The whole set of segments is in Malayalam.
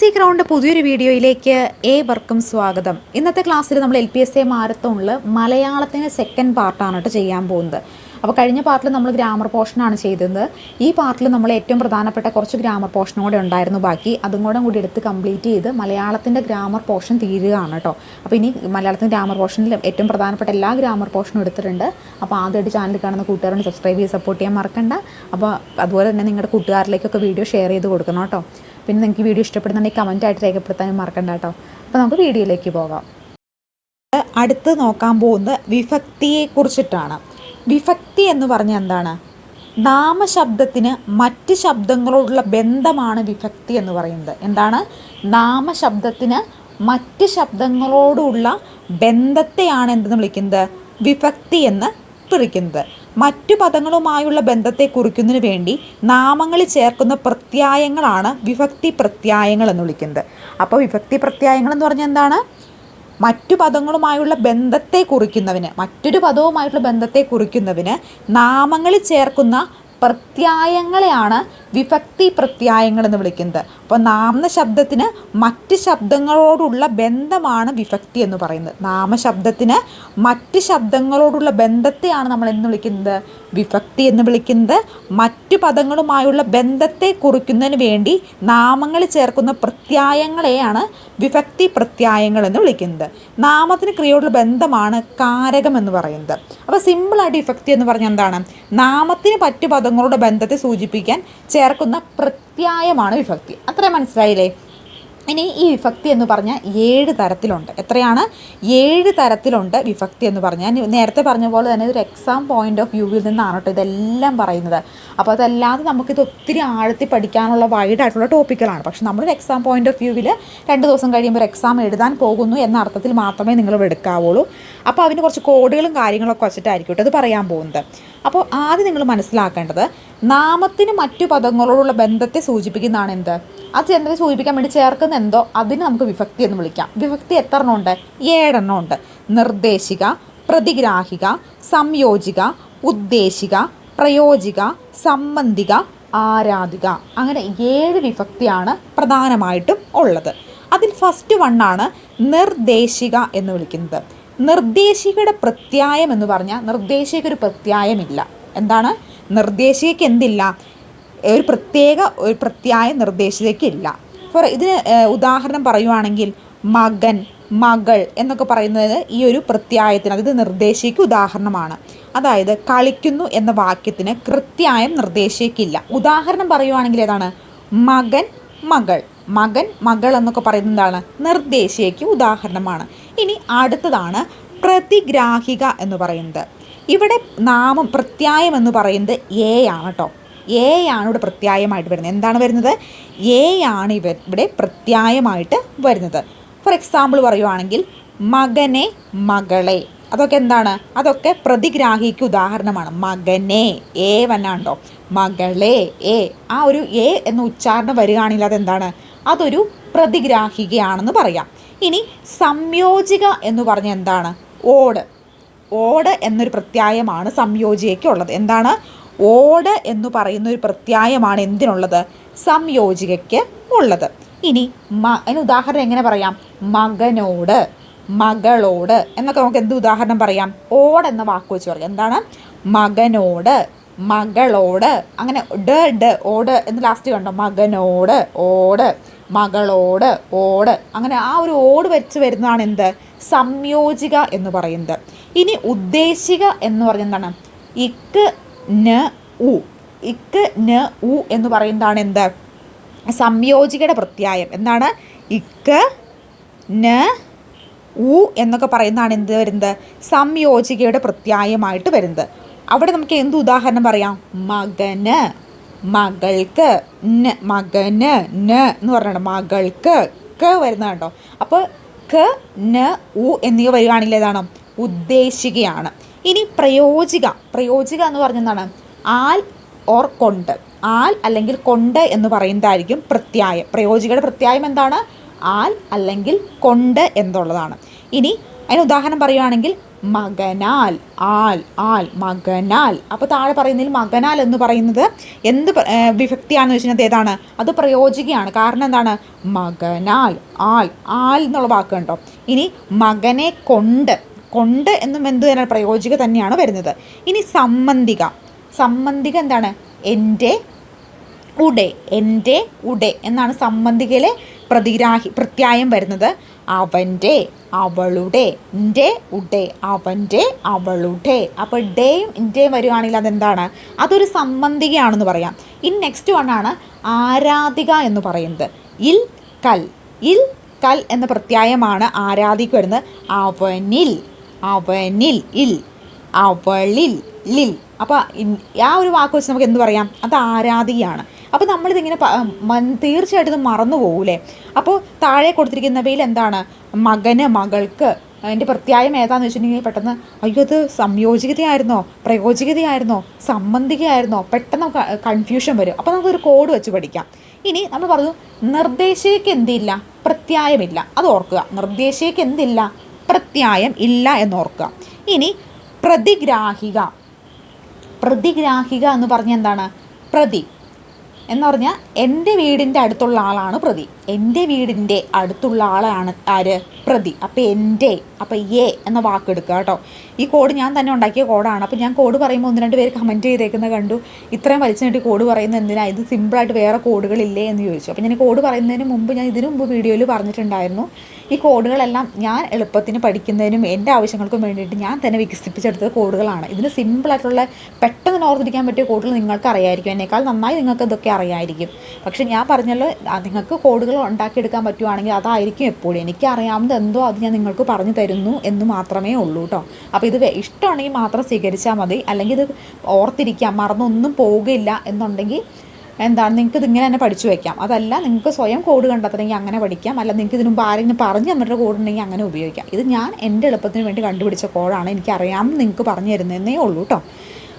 സി ഗ്രൗണ്ട് പുതിയൊരു വീഡിയോയിലേക്ക് ഏവർക്കും സ്വാഗതം. ഇന്നത്തെ ക്ലാസ്സിൽ നമ്മൾ എൽ പി എസ് എ മാരത്തോണിൽ മലയാളത്തിന്റെ സെക്കൻഡ് പാർട്ടാണ് കേട്ടോ ചെയ്യാൻ പോകുന്നത്. അപ്പോൾ കഴിഞ്ഞ പാർട്ടിൽ നമ്മൾ ഗ്രാമർ പോർഷനാണ് ചെയ്തത്. ഈ പാർട്ടിൽ നമ്മൾ ഏറ്റവും പ്രധാനപ്പെട്ട കുറച്ച് ഗ്രാമർ പോർഷൻ കൂടെ ഉണ്ടായിരുന്നു ബാക്കി. അതും കൂടെ കൂടി എടുത്ത് കംപ്ലീറ്റ് ചെയ്ത് മലയാളത്തിന്റെ ഗ്രാമർ പോർഷൻ തീരുകയാണ് കേട്ടോ. അപ്പോൾ ഇനി മലയാളത്തിന്റെ ഗ്രാമർ പോർഷനിൽ ഏറ്റവും പ്രധാനപ്പെട്ട എല്ലാ ഗ്രാമർ പോർഷനും എടുത്തിട്ടുണ്ട്. അപ്പോൾ ആദ്യമായിട്ട് ചാനൽ കാണുന്ന കൂട്ടുകാരെ സബ്സ്ക്രൈബ് ചെയ്ത് സപ്പോർട്ട് ചെയ്യാൻ മറക്കണ്ട. അപ്പോൾ അതുപോലെ തന്നെ നിങ്ങളുടെ കൂട്ടുകാരിലേക്കൊക്കെ വീഡിയോ ഷെയർ ചെയ്ത് കൊടുക്കണം കേട്ടോ. പിന്നെ നിങ്ങൾക്ക് വീഡിയോ ഇഷ്ടപ്പെടുന്നുണ്ടെങ്കിൽ ആയിട്ട് രേഖപ്പെടുത്താനും മറക്കണ്ട കേട്ടോ. അപ്പോൾ നമുക്ക് വീഡിയോയിലേക്ക് പോകാം. അടുത്ത് നോക്കാൻ പോകുന്നത് വിഭക്തിയെ കുറിച്ചിട്ടാണ് വിഭക്തി എന്ന് പറഞ്ഞാൽ എന്താണ്? നാമശബ്ദത്തിന് മറ്റ് ശബ്ദങ്ങളോടുള്ള ബന്ധമാണ് വിഭക്തി എന്ന് പറയുന്നത്. എന്താണ്? നാമശബ്ദത്തിന് മറ്റ് ശബ്ദങ്ങളോടുള്ള ബന്ധത്തെയാണ് എന്തെന്ന് വിളിക്കുന്നത്? വിഭക്തി എന്ന് വിളിക്കുന്നത്. മറ്റു പദങ്ങളുമായുള്ള ബന്ധത്തെ കുറിക്കുന്നതിന് വേണ്ടി നാമങ്ങളിൽ ചേർക്കുന്ന പ്രത്യായങ്ങളാണ് വിഭക്തി പ്രത്യായങ്ങൾ എന്ന് വിളിക്കുന്നത്. അപ്പോൾ വിഭക്തി പ്രത്യായങ്ങൾ എന്ന് പറഞ്ഞാൽ എന്താണ്? മറ്റു പദങ്ങളുമായുള്ള ബന്ധത്തെ കുറിക്കുന്നവന് മറ്റൊരു പദവുമായിട്ടുള്ള ബന്ധത്തെ കുറിക്കുന്നതിന് നാമങ്ങളിൽ ചേർക്കുന്ന പ്രത്യായങ്ങളെയാണ് വിഭക്തി പ്രത്യായങ്ങൾ എന്ന് വിളിക്കുന്നത്. അപ്പോൾ നാമ ശബ്ദത്തിന് മറ്റ് ശബ്ദങ്ങളോടുള്ള ബന്ധമാണ് വിഭക്തി എന്ന് പറയുന്നത്. നാമശബ്ദത്തിന് മറ്റ് ശബ്ദങ്ങളോടുള്ള ബന്ധത്തെയാണ് നമ്മൾ എന്ന് വിളിക്കുന്നത്. വിഭക്തി എന്ന് വിളിക്കുന്നത് മറ്റു പദങ്ങളുമായുള്ള ബന്ധത്തെ കുറിക്കുന്നതിന് വേണ്ടി നാമങ്ങൾ ചേർക്കുന്ന പ്രത്യായങ്ങളെയാണ് വിഭക്തി പ്രത്യായങ്ങൾ എന്ന് വിളിക്കുന്നത്. നാമത്തിന് ക്രിയയോടുള്ള ബന്ധമാണ് കാരകം എന്ന് പറയുന്നത്. അപ്പോൾ സിമ്പിളായിട്ട് വിഭക്തി എന്ന് പറഞ്ഞാൽ എന്താണ്? നാമത്തിന് മറ്റു പദങ്ങളുടെ ബന്ധത്തെ സൂചിപ്പിക്കാൻ ചേർക്കുന്ന പ്രത്യായമാണ് വിഭക്തി. അത്രയും മനസ്സിലായില്ലേ? ഇനി ഈ വിഭക്തി എന്ന് പറഞ്ഞാൽ ഏഴ് തരത്തിലുണ്ട്. എത്രയാണ്? ഏഴ് തരത്തിലുണ്ട് വിഭക്തി എന്ന് പറഞ്ഞാൽ. നേരത്തെ പറഞ്ഞ പോലെ തന്നെ ഒരു എക്സാം പോയിന്റ് ഓഫ് വ്യൂവിൽ നിന്നാണ് കേട്ടോ ഇതെല്ലാം പറയുന്നത്. അപ്പോൾ അതല്ലാതെ നമുക്കിത് ഒത്തിരി ആഴത്തിൽ പഠിക്കാനുള്ള വൈഡ് ആയിട്ടുള്ള ടോപ്പിക്കുകളാണ് പക്ഷെ നമ്മളൊരു എക്സാം പോയിന്റ് ഓഫ് വ്യൂവിൽ രണ്ട് ദിവസം കഴിയുമ്പോൾ ഒരു എക്സാം എഴുതാൻ പോകുന്നു എന്ന അർത്ഥത്തിൽ മാത്രമേ നിങ്ങൾ എടുക്കാവുള്ളൂ. അപ്പോൾ അതിന് കുറച്ച് കോഡുകളും കാര്യങ്ങളൊക്കെ വെച്ചിട്ടായിരിക്കും കേട്ടോ അത് പറയാൻ പോകുന്നത്. അപ്പോൾ ആദ്യം നിങ്ങൾ മനസ്സിലാക്കേണ്ടത് നാമത്തിന് മറ്റു പദങ്ങളോടുള്ള ബന്ധത്തെ സൂചിപ്പിക്കുന്നതാണ് എന്ത്? അത് എന്തിനെ സൂചിപ്പിക്കാൻ വേണ്ടി ചേർക്കുന്ന എന്തോ? അതിന് നമുക്ക് വിഭക്തി എന്ന് വിളിക്കാം. വിഭക്തി എത്ര എണ്ണം ഉണ്ട്? ഏഴെണ്ണം ഉണ്ട്. നിർദ്ദേശിക പ്രതിഗ്രാഹിക സംയോജിക ഉദ്ദേശിക പ്രയോജിക സംബന്ധിക ആരാധിക. അങ്ങനെ ഏഴ് വിഭക്തിയാണ് പ്രധാനമായിട്ടും ഉള്ളത്. അതിൽ ഫസ്റ്റ് വണ്ണാണ് നിർദ്ദേശിക എന്ന് വിളിക്കുന്നത്. നിർദ്ദേശികയുടെ പ്രത്യായം എന്ന് പറഞ്ഞാൽ നിർദ്ദേശിക ഒരു പ്രത്യായമില്ല. എന്താണ്? നിർദ്ദേശികയ്ക്ക് എന്തില്ല ഒരു പ്രത്യേക ഒരു പ്രത്യായം നിർദ്ദേശികയ്ക്ക് ഇല്ല ഫോർ ഇതിന് ഉദാഹരണം പറയുവാണെങ്കിൽ മകൻ മകൾ എന്നൊക്കെ പറയുന്നത് ഈ ഒരു പ്രത്യായത്തിന് അതായത് നിർദ്ദേശിക്ക് ഉദാഹരണമാണ്. അതായത് കളിക്കുന്നു എന്ന വാക്യത്തിന് കൃത്യായം നിർദ്ദേശിക്കില്ല. ഉദാഹരണം പറയുവാണെങ്കിൽ ഏതാണ്? മകൻ മകൾ. മകൻ മകൾ എന്നൊക്കെ പറയുന്നത് എന്താണ്? നിർദ്ദേശിക്ക് ഉദാഹരണമാണ്. ഇനി അടുത്തതാണ് പ്രതിഗ്രാഹിക എന്ന് പറയുന്നത്. ഇവിടെ നാമം പ്രത്യായം എന്ന് പറയുന്നത് എ ആണ് കേട്ടോ എ ആണ് ഇവിടെ പ്രത്യായമായിട്ട് വരുന്നത്. എന്താണ് വരുന്നത്? എ ആണ് ഇവ ഇവിടെ പ്രത്യായമായിട്ട് വരുന്നത്. ഫോർ എക്സാമ്പിൾ പറയുവാണെങ്കിൽ മകനെ മകളെ. അതൊക്കെ എന്താണ്? അതൊക്കെ പ്രതിഗ്രാഹിക്ക് ഉദാഹരണമാണ്. മകനെ എ വന്നാണ്ടോ മകളെ എ ആ ഒരു എ എന്ന ഉച്ചാരണം വരികയാണെങ്കിൽ അതെന്താണ്? അതൊരു പ്രതിഗ്രാഹികയാണെന്ന് പറയാം. ഇനി സംയോജിക എന്ന് പറഞ്ഞ എന്താണ്? ഓട്. ഓട് എന്നൊരു പ്രത്യായമാണ് സംയോജികയ്ക്കുള്ളത് എന്താണ്? ഓട് എന്ന് പറയുന്ന ഒരു പ്രത്യായമാണ് എന്തിനുള്ളത്? സംയോജികയ്ക്ക് ഉള്ളത്. ഇനി മ അതിന് ഉദാഹരണം എങ്ങനെ പറയാം? മകനോട് മകളോട് എന്നൊക്കെ നമുക്ക് എന്ത് ഉദാഹരണം പറയാം? ഓട് എന്ന വാക്ക് വെച്ച് പറയാം. എന്താണ്? മകനോട് മകളോട് അങ്ങനെ ഡ് ഡ് ഓട് എന്ന് ലാസ്റ്റ് കണ്ടോ? മകനോട് ഓട്. മകളോട് ഓട്. അങ്ങനെ ആ ഒരു ഓട് വെച്ച് വരുന്നതാണ് എന്ത്? സംയോജിക എന്ന് പറയുന്നത്. ഇനി ഉദ്ദേശിക എന്ന് പറയുന്നതാണ് ഇക്ക് ന ഉ. ഇക്ക് ന ഉ എന്ന് പറയുന്നതാണ് എന്ത്? സംയോജികയുടെ പ്രത്യായം. എന്താണ്? ഇക്ക് ന ഉ എന്നൊക്കെ പറയുന്നതാണ് എന്ത് വരുന്നത്? സംയോജികയുടെ പ്രത്യായമായിട്ട് വരുന്നത്. അവിടെ നമുക്ക് എന്ത് ഉദാഹരണം പറയാം? മകന്. മകൾക്ക് ന മകന് ന എന്ന് പറഞ്ഞാണ് മകൾക്ക് ക വരുന്ന കണ്ടോ? അപ്പോൾ ക ന ഉ എന്നിവ വരികയാണെങ്കിൽ ഏതാണ്? ഉദ്ദേശികയാണ്. ഇനി പ്രയോജിക പ്രയോജിക എന്ന് പറഞ്ഞെന്താണ് ആൽ ഓർ കൊണ്ട്. ആൽ അല്ലെങ്കിൽ കൊണ്ട് എന്ന് പറയുന്നതായിരിക്കും പ്രത്യായം. പ്രയോജികയുടെ പ്രത്യായം എന്താണ്? ആൽ അല്ലെങ്കിൽ കൊണ്ട് എന്നുള്ളതാണ്. ഇനി അതിന് ഉദാഹരണം പറയുകയാണെങ്കിൽ മകനാൽ ആൽ ആൽ മകനാൽ. അപ്പോൾ താഴെ പറയുന്നതിൽ മകനാൽ എന്ന് പറയുന്നത് എന്ത് വിഭക്തിയാണെന്ന് വെച്ചിട്ടുണ്ടെങ്കിൽ ഏതാണ്? അത് പ്രയോജികയാണ്. കാരണം എന്താണ്? മകനാൽ ആൽ ആൽ എന്നുള്ള വാക്ക് കണ്ടോ? ഇനി മകനെ കൊണ്ട് കൊണ്ട് എന്നും എന്ത് തന്നെ പ്രയോജിക തന്നെയാണ് വരുന്നത്. ഇനി സംബന്ധിക. സംബന്ധിക എന്താണ്? എന്റെ ഉടെ എന്റെ ഉടെ എന്നാണ് സംബന്ധികയിലെ പ്രതിരാഹി പ്രത്യായം വരുന്നത്. അവന്റെ അവളുടെ ഇന്റെ ഉടെ അവന്റെ അവളുടെ. അപ്പോൾ ഡേയും ഇന്റെയും വരികയാണെങ്കിൽ അതെന്താണ്? അതൊരു സംബന്ധികയാണെന്ന് പറയാം. ഇൻ നെക്സ്റ്റ് വൺ ആണ് ആരാധിക എന്ന് പറയുന്നത്. ഇൽ കൽ. ഇൽ കൽ എന്ന പ്രത്യായമാണ് ആരാധിക്ക് വരുന്നത്. അവനിൽ അവനിൽ ഇൽ. അവളിൽ ലിൽ. അപ്പോൾ ആ ഒരു വാക്ക് വെച്ച് നമുക്ക് എന്ത് പറയാം? അത് ആരാധികയാണ്. അപ്പോൾ നമ്മളിതിങ്ങനെ തീർച്ചയായിട്ടും ഇത് മറന്നു പോകൂലേ? അപ്പോൾ താഴെ കൊടുത്തിരിക്കുന്നവയിൽ എന്താണ്? മകന് മകൾക്ക്. അതിന്റെ പ്രത്യായം ഏതാന്ന് വെച്ചിട്ടുണ്ടെങ്കിൽ പെട്ടെന്ന് അയ്യോ അത് സംയോജികതയായിരുന്നോ പ്രയോജികതയായിരുന്നോ സംബന്ധികയായിരുന്നോ? പെട്ടെന്ന് കൺഫ്യൂഷൻ വരും. അപ്പോൾ നമുക്കൊരു കോഡ് വെച്ച് പഠിക്കാം. ഇനി നമ്മൾ പറഞ്ഞു നിർദ്ദേശിക്ക് എന്തില്ല? പ്രത്യായമില്ല. അത് ഓർക്കുക. നിർദ്ദേശിക്ക് എന്തില്ല? പ്രത്യായം ഇല്ല എന്നോർക്കുക ഇനി പ്രതിഗ്രാഹിക. പ്രതിഗ്രാഹിക എന്ന് പറഞ്ഞാൽ എന്താണ്? പ്രതി. എന്ന് പറഞ്ഞാൽ എന്റെ വീടിന്റെ അടുത്തുള്ള ആളാണ് പ്രതി. എന്റെ വീടിന്റെ അടുത്തുള്ള ആളാണ് ആര്? പ്രതി. അപ്പോൾ എന്റെ അപ്പോൾ എ എന്ന വാക്ക് എടുക്കുക കേട്ടോ. ഈ കോഡ് ഞാൻ തന്നെ ഉണ്ടാക്കിയ കോഡാണ്. അപ്പോൾ ഞാൻ കോഡ് പറയുമ്പോൾ ഒന്ന് രണ്ട് പേര് കമന്റ് ചെയ്തേക്കുന്നത് കണ്ടു. ഇത്രയും വലിച്ചു നീട്ടി കോഡ് പറയുന്നത് എന്തിനാ? ഇത് സിമ്പിളായിട്ട് വേറെ കോഡുകളില്ലേ എന്ന് ചോദിച്ചു. അപ്പോൾ ഞാൻ കോഡ് പറയുന്നതിന് മുമ്പ് ഞാൻ ഇതിനു മുമ്പ് വീഡിയോയിൽ പറഞ്ഞിട്ടുണ്ടായിരുന്നു. ഈ കോഡുകളെല്ലാം ഞാൻ എളുപ്പത്തിന് പഠിക്കുന്നതിനും എന്റെ ആവശ്യങ്ങൾക്കും വേണ്ടിയിട്ട് ഞാൻ തന്നെ വികസിപ്പിച്ചെടുത്ത കോഡുകളാണ്. ഇതിന് സിമ്പിളായിട്ടുള്ള പെട്ടെന്ന് ഓർത്തിരിക്കാൻ പറ്റിയ കോഡുകൾ നിങ്ങൾക്ക് അറിയായിരിക്കും എന്നേക്കാൾ നന്നായി നിങ്ങൾക്ക് ഇതൊക്കെ അറിയായിരിക്കും. പക്ഷേ ഞാൻ പറഞ്ഞല്ലോ നിങ്ങൾക്ക് കോഡുകൾ ഉണ്ടാക്കിയെടുക്കാൻ പറ്റുവാണെങ്കിൽ അതായിരിക്കും എപ്പോഴും. എനിക്ക് അറിയാവുന്നത് എന്തോ അത് ഞാൻ നിങ്ങൾക്ക് പറഞ്ഞു തരുന്നു എന്ന് മാത്രമേ ഉള്ളൂ കേട്ടോ അപ്പോൾ ഇത് ഇഷ്ടമാണെങ്കിൽ മാത്രം സ്വീകരിച്ചാൽ മതി. അല്ലെങ്കിൽ ഇത് ഓർത്തിരിക്കാം മറന്നൊന്നും പോവുകയില്ല എന്നുണ്ടെങ്കിൽ എന്താണ് നിങ്ങൾക്ക് ഇതിങ്ങനെ തന്നെ പഠിച്ചു വയ്ക്കാം അതല്ല നിങ്ങൾക്ക് സ്വയം കോഡ് കണ്ടെത്തണമെങ്കിൽ അങ്ങനെ പഠിക്കാം. അല്ല നിങ്ങൾക്ക് ഇതിനു മുമ്പ് ആരെങ്കിലും പറഞ്ഞു തന്നിട്ട് കോഡ് ഉണ്ടെങ്കിൽ അങ്ങനെ ഉപയോഗിക്കാം. ഇത് ഞാൻ എന്റെ എളുപ്പത്തിന് വേണ്ടി കണ്ടുപിടിച്ച കോഡാണ്. എനിക്കറിയാമെന്ന് നിങ്ങൾക്ക് പറഞ്ഞു തരുന്നതേ ഉള്ളൂ കേട്ടോ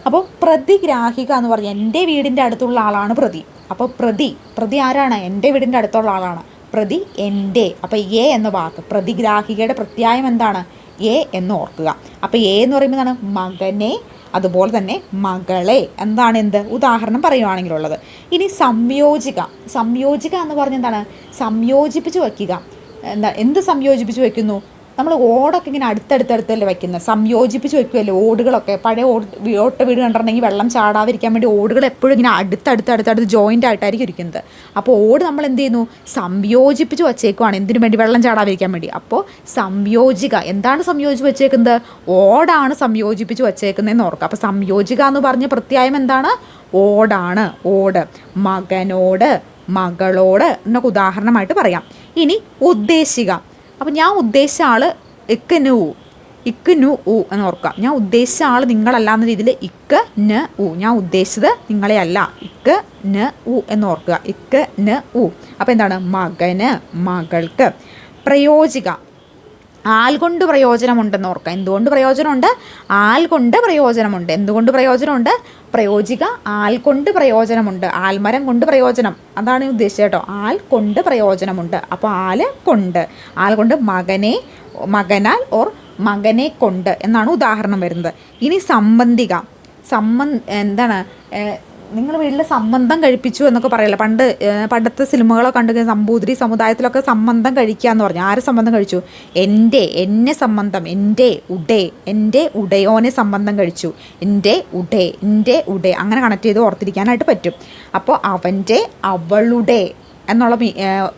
അപ്പോൾ പ്രതിഗ്രാഹിക എന്ന് പറഞ്ഞാൽ എന്റെ വീടിന്റെ അടുത്തുള്ള ആളാണ് പ്രതി. അപ്പോൾ പ്രതി പ്രതി ആരാണ്? എന്റെ വീടിന്റെ അടുത്തുള്ള ആളാണ്. പ്രതി എന്റെ അപ്പോൾ എ എന്ന വാക്ക്. പ്രതിഗ്രാഹികയുടെ പ്രത്യായം എന്താണ്? എ എന്ന് ഓർക്കുക. അപ്പോൾ എ എന്ന് പറയുമ്പോൾ എന്താണ്? മകനെ അതുപോലെ തന്നെ മകളെ. എന്താണ് എന്ത്? ഉദാഹരണം പറയുവാണെങ്കിലുള്ളത്. ഇനി സംയോജിക. സംയോജിക എന്ന് പറഞ്ഞ എന്താണ്? സംയോജിപ്പിച്ച് വയ്ക്കുക. എന്താ? എന്ത് സംയോജിപ്പിച്ച് വയ്ക്കുന്നു? നമ്മൾ ഓടൊക്കെ ഇങ്ങനെ അടുത്തടുത്തടുത്തല്ലേ വയ്ക്കുന്നത് സംയോജിപ്പിച്ച് വെക്കുമല്ലോ ഓടുകളൊക്കെ? പഴയ ഓട് ഓട്ട വീട് കണ്ടിട്ടുണ്ടെങ്കിൽ വെള്ളം ചാടാതിരിക്കാൻ വേണ്ടി ഓടുകൾ എപ്പോഴും ഇങ്ങനെ അടുത്തടുത്തടുത്തടുത്ത് അടുത്തടുത്ത് ജോയിന്റ് ആയിട്ടായിരിക്കും ഇരിക്കുന്നത്. അപ്പോൾ ഓട് നമ്മൾ എന്ത് ചെയ്യുന്നു? സംയോജിപ്പിച്ച് വച്ചേക്കുവാണ്. എന്തിനു വേണ്ടി വെള്ളം ചാടാതിരിക്കാൻ വേണ്ടി? അപ്പോൾ സംയോജിക. എന്താണ് സംയോജിച്ച് വെച്ചേക്കുന്നത്? ഓടാണ് സംയോജിപ്പിച്ച് വച്ചേക്കുന്നതെന്ന് ഓർക്കുക. അപ്പോൾ സംയോജിക എന്ന് പറഞ്ഞ പ്രത്യായം എന്താണ്? ഓടാണ്. ഓട്. മകനോട് മകളോട് എന്നൊക്കെ ഉദാഹരണമായിട്ട് പറയാം. ഇനി ഉദ്ദേശിക. അപ്പം ഞാൻ ഉദ്ദേശിച്ച ആൾ ഇക്ക് നു ഇക്ക് നു ഊ എന്ന് ഓർക്കുക. ഞാൻ ഉദ്ദേശിച്ച ആൾ നിങ്ങളല്ല എന്ന രീതിയിൽ ഇക്ക് ന ഊ ഞാൻ ഉദ്ദേശിച്ചത് നിങ്ങളെ അല്ല ഇക്ക് ന ഊ എന്ന് ഓർക്കുക. ഇക്ക് ന ഊ അപ്പോൾ എന്താണ്? മകന് മകൾക്ക്. പ്രയോജിക. ആൽ കൊണ്ട് പ്രയോജനമുണ്ടെന്ന് ഓർക്കുക. എന്തുകൊണ്ട് പ്രയോജനമുണ്ട്? ആൽ കൊണ്ട് പ്രയോജനമുണ്ട്. എന്തുകൊണ്ട് പ്രയോജനമുണ്ട്? പ്രയോജിക ആൽ കൊണ്ട് പ്രയോജനമുണ്ട്. ആൽമരം കൊണ്ട് പ്രയോജനം. അതാണ് ഉദ്ദേശിച്ചത് കേട്ടോ. ആൽ കൊണ്ട് പ്രയോജനമുണ്ട്. അപ്പോൾ ആൽ കൊണ്ട്. ആൽ കൊണ്ട് മകനെ മകനാൽ ഓർ മകനെ കൊണ്ട് എന്നാണ് ഉദാഹരണം വരുന്നത്. ഇനി സംബന്ധിക. സംബന്ധ എന്താണ്? നിങ്ങൾ വീട്ടിൽ സംബന്ധം കഴിപ്പിച്ചു എന്നൊക്കെ പറയല്ല? പണ്ട് പണ്ടത്തെ സിനിമകളൊക്കെ കണ്ടു നമ്പൂതിരി സമുദായത്തിലൊക്കെ സംബന്ധം കഴിക്കുക എന്ന് പറഞ്ഞു. ആരെ സംബന്ധം കഴിച്ചു? എന്റെ എന്നെ സംബന്ധം എന്റെ ഉടേ എന്റെ ഉടയോനെ സംബന്ധം കഴിച്ചു. എന്റെ ഉടേ എന്റെ ഉടേ. അങ്ങനെ കണക്ട് ചെയ്ത് ഓർത്തിരിക്കാനായിട്ട് പറ്റും. അപ്പോൾ അവന്റെ അവളുടെ എന്നുള്ള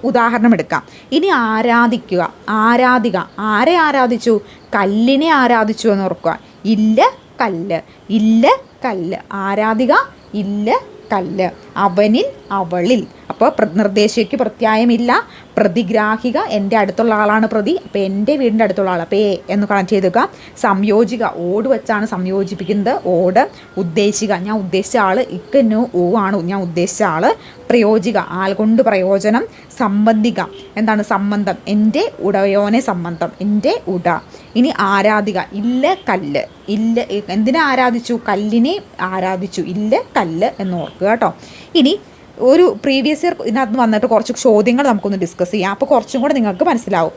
ഉദാഹരണം എടുക്കാം. ഇനി ആരാധിക്കുക. ആരാധിക. ആരെ ആരാധിച്ചു? കല്ലിനെ ആരാധിച്ചു എന്ന് ഓർക്കുക. ഇല്ല കല്ല്. ഇല്ല കല്ല്. ആരാധിക ഇല്ല കല്ല്. അവനിൽ അവളിൽ. അപ്പോൾ നിർദ്ദേശിക്ക് പ്രത്യായമില്ല. പ്രതിഗ്രാഹിക എന്റെ അടുത്തുള്ള ആളാണ് പ്രതി. അപ്പോൾ എന്റെ വീടിന്റെ അടുത്തുള്ള ആൾ അപ്പോൾ എന്ന് കണക്ട് ചെയ്തുക. സംയോജിക ഓട് വെച്ചാണ് സംയോജിപ്പിക്കുന്നത്. ഓട് ഉദ്ദേശിക. ഞാൻ ഉദ്ദേശിച്ച ആൾ ഇക്കന്നു ഓ ആണ്. ഞാൻ ഉദ്ദേശിച്ച ആൾ പ്രയോജിക. ആൾ കൊണ്ട് പ്രയോജനം സംബന്ധിക. എന്താണ് സംബന്ധം? എന്റെ ഉടയോനെ സംബന്ധം. എന്റെ ഉട. ഇനി ആരാധിക. ഇല്ല കല്ല്. ഇല്ല എന്തിനെ ആരാധിച്ചു? കല്ലിനെ ആരാധിച്ചു. ഇല്ല കല്ല് എന്ന് ഓർക്കുക കേട്ടോ. ഇനി ഒരു പ്രീവിയസ് ഇയർ ഇതിനകത്ത് വന്നിട്ട് കുറച്ച് ചോദ്യങ്ങൾ നമുക്കൊന്ന് ഡിസ്കസ് ചെയ്യാം. അപ്പോൾ കുറച്ചും കൂടെ നിങ്ങൾക്ക് മനസ്സിലാവും.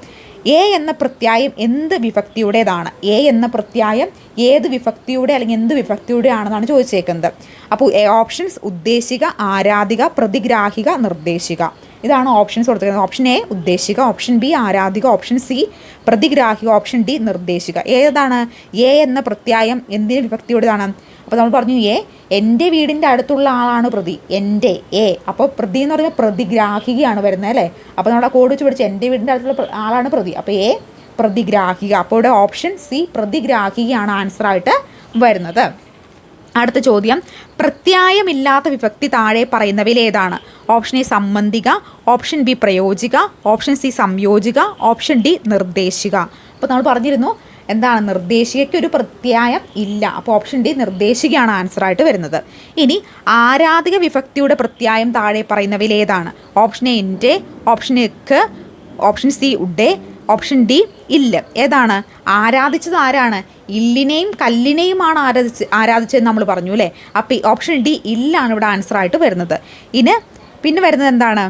എ എന്ന പ്രത്യായം എന്ത് വിഭക്തിയുടേതാണ്? എ എന്ന പ്രത്യായം ഏത് വിഭക്തിയുടെ അല്ലെങ്കിൽ എന്ത് വിഭക്തിയുടെ ആണെന്നാണ് ചോദിച്ചേക്കുന്നത്. അപ്പോൾ ഓപ്ഷൻസ് ഉദ്ദേശിക ആരാധിക പ്രതിഗ്രാഹിക നിർദ്ദേശിക. ഇതാണ് ഓപ്ഷൻസ് കൊടുത്തിരിക്കുന്നത്. ഓപ്ഷൻ എ ഉദ്ദേശിക ഓപ്ഷൻ ബി ആരാധിക ഓപ്ഷൻ സി പ്രതിഗ്രാഹിക ഓപ്ഷൻ ഡി നിർദ്ദേശിക ഏതാണ്? എ എന്ന പ്രത്യായം എന്തിന് വിഭക്തിയോടാണ് അപ്പോൾ നമ്മൾ പറഞ്ഞു എ എന്റെ വീടിന്റെ അടുത്തുള്ള ആളാണ് പ്രതി. എന്റെ എ അപ്പോൾ പ്രതി എന്ന് പറയുമ്പോൾ പ്രതിഗ്രാഹികയാണ് വരുന്നത് അല്ലേ? അപ്പോൾ നമ്മുടെ കോഡ് വെച്ച് പഠിച്ച് എന്റെ വീടിന്റെ അടുത്തുള്ള ആളാണ് പ്രതി. അപ്പോൾ എ പ്രതിഗ്രാഹിക. അപ്പോൾ ഇവിടെ ഓപ്ഷൻ സി പ്രതിഗ്രാഹികയാണ് ആൻസറായിട്ട് വരുന്നത്. അടുത്ത ചോദ്യം. പ്രത്യായമില്ലാത്ത വിഭക്തി താഴെ പറയുന്നവയിൽ ഏതാണ്? ഓപ്ഷൻ എ സംബന്ധിക ഓപ്ഷൻ ബി പ്രയോജിക ഓപ്ഷൻ സി സംയോജിക ഓപ്ഷൻ ഡി നിർദ്ദേശിക. അപ്പോൾ നമ്മൾ പറഞ്ഞിരുന്നു എന്താണ് നിർദ്ദേശികയ്ക്ക് ഒരു പ്രത്യായം ഇല്ല. അപ്പോൾ ഓപ്ഷൻ ഡി നിർദ്ദേശികയാണ് ആൻസറായിട്ട് വരുന്നത്. ഇനി ആരാധിക വിഭക്തിയുടെ പ്രത്യായം താഴെ പറയുന്നവയിൽ ഏതാണ്? ഓപ്ഷൻ എ ഇന്റെ ഓപ്ഷൻ എക്ക് ഓപ്ഷൻ സി ഉഡേ ഓപ്ഷൻ ഡി ഇല്ല. ഏതാണ്? ആരാധിച്ചത് ആരാണ്? ഇല്ലിനെയും കല്ലിനെയുമാണ് ആരാധിച്ച് ആരാധിച്ചതെന്ന് നമ്മൾ പറഞ്ഞു അല്ലേ? അപ്പോൾ ഓപ്ഷൻ ഡി ഇല്ലാണ് ഇവിടെ ആൻസർ ആയിട്ട് വരുന്നത്. ഇനി പിന്നെ വരുന്നത് എന്താണ്?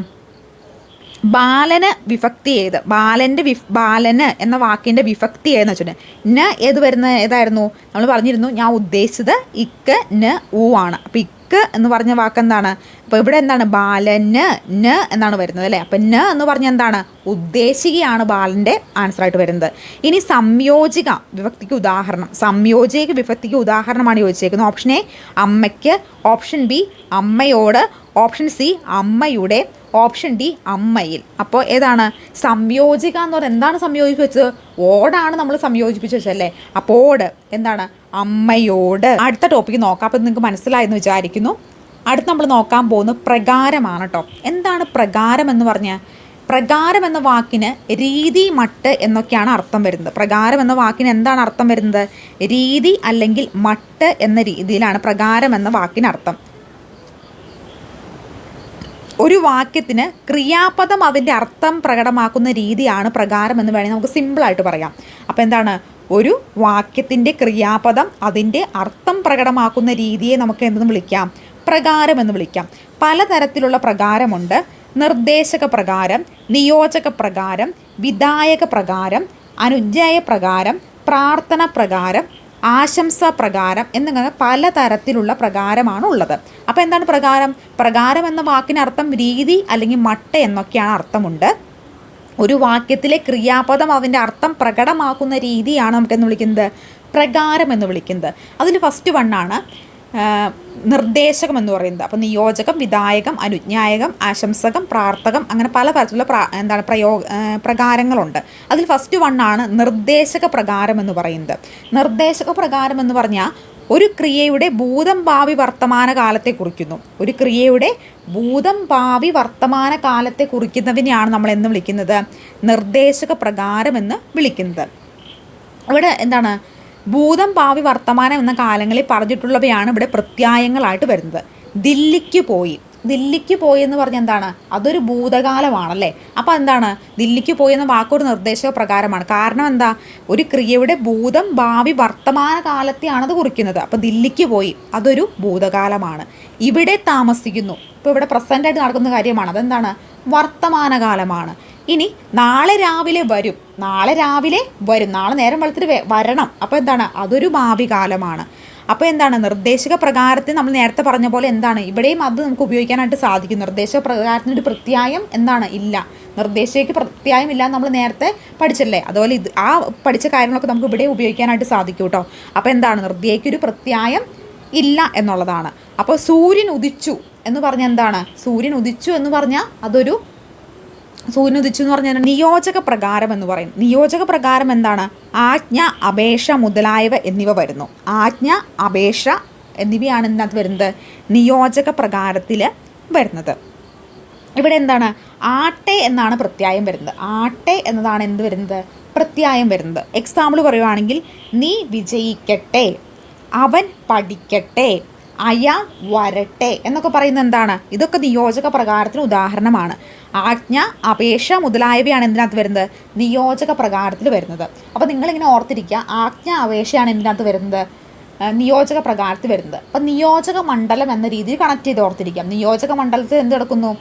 ബാലന് വിഭക്തി ഏത്? ബാലന്റെ വി ബാലന് എന്ന വാക്കിന്റെ വിഭക്തി ഏതെന്ന് വെച്ചിട്ടുണ്ടെങ്കിൽ ന ഏത് വരുന്ന ഏതായിരുന്നു? നമ്മൾ പറഞ്ഞിരുന്നു ഞാൻ ഉദ്ദേശിച്ചത് ഇക്ക് ന ഊ ആണ്. അപ്പോൾ ഇക്ക് എന്ന് പറഞ്ഞ വാക്ക് എന്താണ് അപ്പോൾ ഇവിടെ എന്താണ്? ബാലന് ന എന്നാണ് വരുന്നത് അല്ലേ? അപ്പം ന എന്ന് പറഞ്ഞാൽ എന്താണ്? ഉദ്ദേശികയാണ് ബാലന്റെ ആൻസറായിട്ട് വരുന്നത്. ഇനി സംയോജിക വിഭക്തിക്ക് ഉദാഹരണം. സംയോജിക വിഭക്തിക്ക് ഉദാഹരണമാണ് ചോദിച്ചേക്കുന്നത്. ഓപ്ഷൻ എ അമ്മയ്ക്ക്. ഓപ്ഷൻ ബി അമ്മയോട്. ഓപ്ഷൻ സി അമ്മയുടെ. ഓപ്ഷൻ ഡി അമ്മയിൽ. അപ്പോൾ ഏതാണ്? സംയോജിക എന്ന് പറഞ്ഞാൽ എന്താണ് സംയോജിപ്പിച്ചത്? ഓടാണ് നമ്മൾ സംയോജിപ്പിച്ച് വെച്ചല്ലേ അപ്പോൾ ഓട് എന്താണ്? അമ്മയോട്. അടുത്ത ടോപ്പിക്ക് നോക്കാം. അപ്പം നിങ്ങൾക്ക് മനസ്സിലായെന്ന് വിചാരിക്കുന്നു. അടുത്ത് നമ്മൾ നോക്കാൻ പോകുന്നത് പ്രകാരമാണ് കേട്ടോ എന്താണ് പ്രകാരം എന്ന് പറഞ്ഞാൽ പ്രകാരം എന്ന വാക്കിന് രീതി മട്ട് എന്നൊക്കെയാണ് അർത്ഥം വരുന്നത്. പ്രകാരം എന്ന വാക്കിന് എന്താണ് അർത്ഥം വരുന്നത്? രീതി അല്ലെങ്കിൽ മട്ട് എന്ന രീതിയിലാണ് പ്രകാരം എന്ന വാക്കിന് അർത്ഥം. ഒരു വാക്യത്തിന് ക്രിയാപദം അതിന്റെ അർത്ഥം പ്രകടമാക്കുന്ന രീതിയാണ് പ്രകാരം എന്ന് വേണമെങ്കിൽ നമുക്ക് സിമ്പിളായിട്ട് പറയാം. അപ്പോൾ എന്താണ്? ഒരു വാക്യത്തിന്റെ ക്രിയാപദം അതിന്റെ അർത്ഥം പ്രകടമാക്കുന്ന രീതിയെ നമുക്ക് എന്തെന്ന് വിളിക്കാം? പ്രകാരം എന്ന് വിളിക്കാം. പലതരത്തിലുള്ള പ്രകാരമുണ്ട്. നിർദ്ദേശക പ്രകാരം നിയോജക പ്രകാരം വിധായക പ്രകാരം അനുജ്ഞായ പ്രകാരം പ്രാർത്ഥന പ്രകാരം ആശംസ പ്രകാരം എന്നിങ്ങനെ പലതരത്തിലുള്ള പ്രകാരമാണ് ഉള്ളത്. അപ്പോൾ എന്താണ് പ്രകാരം? പ്രകാരം എന്ന വാക്കിന് അർത്ഥം രീതി അല്ലെങ്കിൽ മട്ട എന്നൊക്കെയാണ് അർത്ഥമുണ്ട്. ഒരു വാക്യത്തിലെ ക്രിയാപദം അതിന്റെ അർത്ഥം പ്രകടമാക്കുന്ന രീതിയാണ് നമുക്കെന്ന് വിളിക്കുന്നത്. പ്രകാരം എന്ന് വിളിക്കുന്നത്. അതിൽ ഫസ്റ്റ് വണ്ണാണ് നിർദ്ദേശകം എന്ന് പറയുന്നത്. അപ്പോൾ നിയോജകം വിധായകം അനുജ്ഞായകം ആശംസകം പ്രാർത്ഥകം അങ്ങനെ പല തരത്തിലുള്ള എന്താണ് പ്രയോഗ പ്രകാരങ്ങളുണ്ട്. അതിൽ ഫസ്റ്റ് വണ്ണാണ് നിർദ്ദേശക പ്രകാരം എന്ന് പറയുന്നത്. നിർദ്ദേശക പ്രകാരം എന്ന് പറഞ്ഞാൽ ഒരു ക്രിയയുടെ ഭൂതം ഭാവി വർത്തമാന കാലത്തെ കുറിക്കുന്നു. ഒരു ക്രിയയുടെ ഭൂതം ഭാവി വർത്തമാന കാലത്തെ കുറിക്കുന്നതിനെയാണ് നമ്മൾ എന്ന് വിളിക്കുന്നത്. നിർദ്ദേശക പ്രകാരം എന്ന് വിളിക്കുന്നത്. ഇവിടെ എന്താണ്? ഭൂതം ഭാവി വർത്തമാനം എന്ന കാലങ്ങളിൽ പറഞ്ഞിട്ടുള്ളവയാണ് ഇവിടെ പ്രത്യായങ്ങളായിട്ട് വരുന്നത്. ദില്ലിക്ക് പോയി. ദില്ലിക്ക് പോയി എന്ന് പറഞ്ഞ എന്താണ്? അതൊരു ഭൂതകാലമാണല്ലേ? അപ്പോൾ എന്താണ്? ദില്ലിക്ക് പോയി എന്ന വാക്കൊരു നിർദ്ദേശക പ്രകാരമാണ്. കാരണം എന്താ? ഒരു ക്രിയയുടെ ഭൂതം ഭാവി വർത്തമാന കാലത്തെയാണ് അത് കുറിക്കുന്നത്. അപ്പോൾ ദില്ലിക്ക് പോയി. അതൊരു ഭൂതകാലമാണ്. ഇവിടെ താമസിക്കുന്നു. ഇപ്പോൾ ഇവിടെ പ്രസന്റായിട്ട് നടക്കുന്ന കാര്യമാണ്. അതെന്താണ്? വർത്തമാനകാലമാണ്. ഇനി നാളെ രാവിലെ വരും. നാളെ രാവിലെ വരും. നാളെ നേരം വെളുത്തിട്ട് വരണം. അപ്പോൾ എന്താണ്? അതൊരു ഭാവി കാലമാണ് അപ്പോൾ എന്താണ്? നിർദ്ദേശക പ്രകാരത്തിൽ നമ്മൾ നേരത്തെ പറഞ്ഞ പോലെ എന്താണ്? ഇവിടെയും അത് നമുക്ക് ഉപയോഗിക്കാനായിട്ട് സാധിക്കും. നിർദ്ദേശക പ്രകാരത്തിന് ഒരു പ്രത്യായം എന്താണ്? ഇല്ല. നിർദ്ദേശയ്ക്ക് പ്രത്യായം ഇല്ല നമ്മൾ നേരത്തെ പഠിച്ചല്ലേ അതുപോലെ ഇത് ആ പഠിച്ച കാര്യങ്ങളൊക്കെ നമുക്ക് ഇവിടെ ഉപയോഗിക്കാനായിട്ട് സാധിക്കും കേട്ടോ. അപ്പോൾ എന്താണ്? നിർദ്ദേശിക്കൊരു പ്രത്യായം ഇല്ല എന്നുള്ളതാണ്. അപ്പോൾ സൂര്യൻ ഉദിച്ചു എന്ന് പറഞ്ഞാൽ എന്താണ്? സൂര്യൻ ഉദിച്ചു എന്ന് പറഞ്ഞാൽ അതൊരു സൂര്യൻ ഉദിച്ചു എന്ന് പറഞ്ഞാൽ നിയോജക പ്രകാരം എന്ന് പറയും. നിയോജക പ്രകാരം എന്താണ്? ആജ്ഞ അപേക്ഷ മുതലായവ എന്നിവ വരുന്നു. ആജ്ഞ അപേക്ഷ എന്നിവയാണ് ഇതിനകത്ത് വരുന്നത്. നിയോജക പ്രകാരത്തിൽ വരുന്നത്. ഇവിടെ എന്താണ്? ആട്ടെ എന്നാണ് പ്രത്യായം വരുന്നത്. ആട്ടെ എന്നതാണ് എന്ത് വരുന്നത്? പ്രത്യായം വരുന്നത്. എക്സാമ്പിൾ പറയുവാണെങ്കിൽ നീ വിജയിക്കട്ടെ. അവൻ പഠിക്കട്ടെ. അയാൾ വരട്ടെ എന്നൊക്കെ പറയുന്നത് എന്താണ്? ഇതൊക്കെ നിയോജക പ്രകാരത്തിന് ഉദാഹരണമാണ്. ആജ്ഞ അപേക്ഷ മുതലായവയാണ് എന്തിനകത്ത് വരുന്നത്? നിയോജക പ്രകാരത്തിൽ വരുന്നത്. അപ്പോൾ നിങ്ങളിങ്ങനെ ഓർത്തിരിക്കുക ആജ്ഞ അപേക്ഷയാണ് എന്തിനകത്ത് വരുന്നത്? നിയോജക പ്രകാരത്തിൽ വരുന്നത്. അപ്പം നിയോജക മണ്ഡലം എന്ന രീതിയിൽ കണക്ട് ചെയ്ത് ഓർത്തിരിക്കാം. നിയോജക മണ്ഡലത്തിൽ എന്ത് നടക്കുന്നു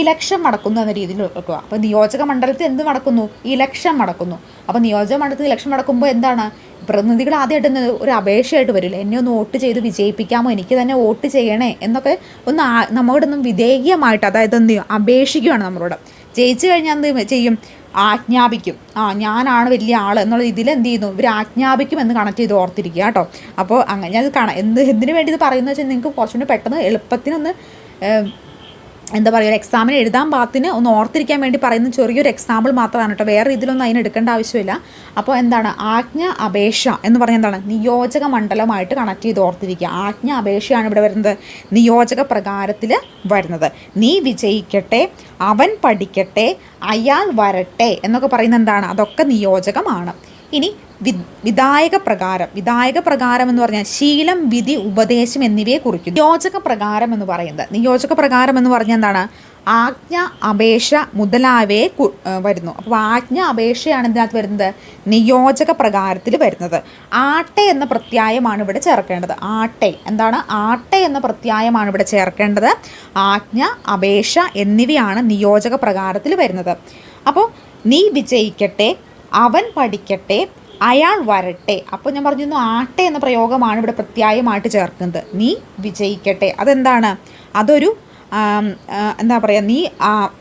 ഇലക്ഷൻ നടക്കുന്നു എന്ന രീതിയിൽ വെക്കുക അപ്പോൾ നിയോജക മണ്ഡലത്തിൽ എന്ത് നടക്കുന്നു? ഇലക്ഷൻ നടക്കുന്നു. അപ്പോൾ നിയോജക മണ്ഡലത്തിൽ ഇലക്ഷൻ നടക്കുമ്പോൾ എന്താണ്? പ്രതിനിധികൾ ആദ്യമായിട്ട് ഒരു അപേക്ഷയായിട്ട് വരില്ല? എന്നെ ഒന്ന് വോട്ട് ചെയ്ത് വിജയിപ്പിക്കാമോ? എനിക്ക് തന്നെ വോട്ട് ചെയ്യണേ എന്നൊക്കെ ഒന്ന് നമ്മളോടൊന്നും വിധേയമായിട്ട് അതായത് എന്ത് ചെയ്യും? അപേക്ഷിക്കുകയാണ് നമ്മളോട്. ജയിച്ചു കഴിഞ്ഞാൽ എന്ത് ചെയ്യും? ആജ്ഞാപിക്കും. ആ ഞാനാണ് വലിയ ആൾ എന്നുള്ള ഇതിൽ എന്ത് ചെയ്യുന്നു? ഇവർ ആജ്ഞാപിക്കും എന്ന് കണക്ട് ചെയ്ത് ഓർത്തിരിക്കുക കേട്ടോ. അപ്പോൾ അങ്ങനെ ഞാൻ കാണാം. എന്ത് എന്തിനു വേണ്ടി ഇത് പറയുന്നത് വെച്ചാൽ നിങ്ങൾക്ക് കുറച്ചുകൂടി പെട്ടെന്ന് എളുപ്പത്തിനൊന്ന് എന്താ പറയുക ഒരു എക്സാമിന് എഴുതാൻ പാത്തിന് ഒന്ന് ഓർത്തിരിക്കാൻ വേണ്ടി പറയുന്ന ചെറിയൊരു എക്സാമ്പിൾ മാത്രമാണ് കേട്ടോ. വേറെ ഇതിലൊന്നും അതിന് എടുക്കേണ്ട ആവശ്യമില്ല. അപ്പോൾ എന്താണ്? ആജ്ഞ അപേക്ഷ എന്ന് പറഞ്ഞാൽ എന്താണ്? നിയോജക മണ്ഡലമായിട്ട് കണക്ട് ചെയ്ത് ഓർത്തിരിക്കുക. ആജ്ഞ അപേക്ഷയാണ് ഇവിടെ വരുന്നത്. നിയോജക പ്രകാരത്തിൽ വരുന്നത്. നീ വിജയിക്കട്ടെ അവൻ പഠിക്കട്ടെ അയാൾ വരട്ടെ എന്നൊക്കെ പറയുന്ന എന്താണ്? അതൊക്കെ നിയോജകമാണ്. ഇനി വി വിധായക പ്രകാരം വിധായക പ്രകാരം എന്ന് പറഞ്ഞാൽ ശീലം വിധി ഉപദേശം എന്നിവയെ കുറിക്കും നിയോജക പ്രകാരം എന്ന് പറയുന്നത് നിയോജക പ്രകാരം എന്ന് പറഞ്ഞാൽ എന്താണ്? ആജ്ഞ അപേക്ഷ മുതലായവയെ വരുന്നു. അപ്പോൾ ആജ്ഞ അപേക്ഷയാണ് ഇതിനകത്ത് വരുന്നത്. നിയോജക പ്രകാരത്തിൽ വരുന്നത്. ആട്ടെ എന്ന പ്രത്യായമാണ് ഇവിടെ ചേർക്കേണ്ടത്. ആട്ടെ എന്താണ്? ആട്ടെ എന്ന പ്രത്യായമാണ് ഇവിടെ ചേർക്കേണ്ടത്. ആജ്ഞ അപേക്ഷ എന്നിവയാണ് നിയോജക പ്രകാരത്തിൽ വരുന്നത്. അപ്പോൾ നീ വിജയിക്കട്ടെ അവൻ പഠിക്കട്ടെ അയാൾ വരട്ടെ. അപ്പോൾ ഞാൻ പറഞ്ഞിരുന്നു ആട്ടെ എന്ന പ്രയോഗമാണ് ഇവിടെ പ്രത്യായമായിട്ട് ചേർക്കുന്നത്. നീ വിജയിക്കട്ടെ. അതെന്താണ്? അതൊരു എന്താ പറയുക നീ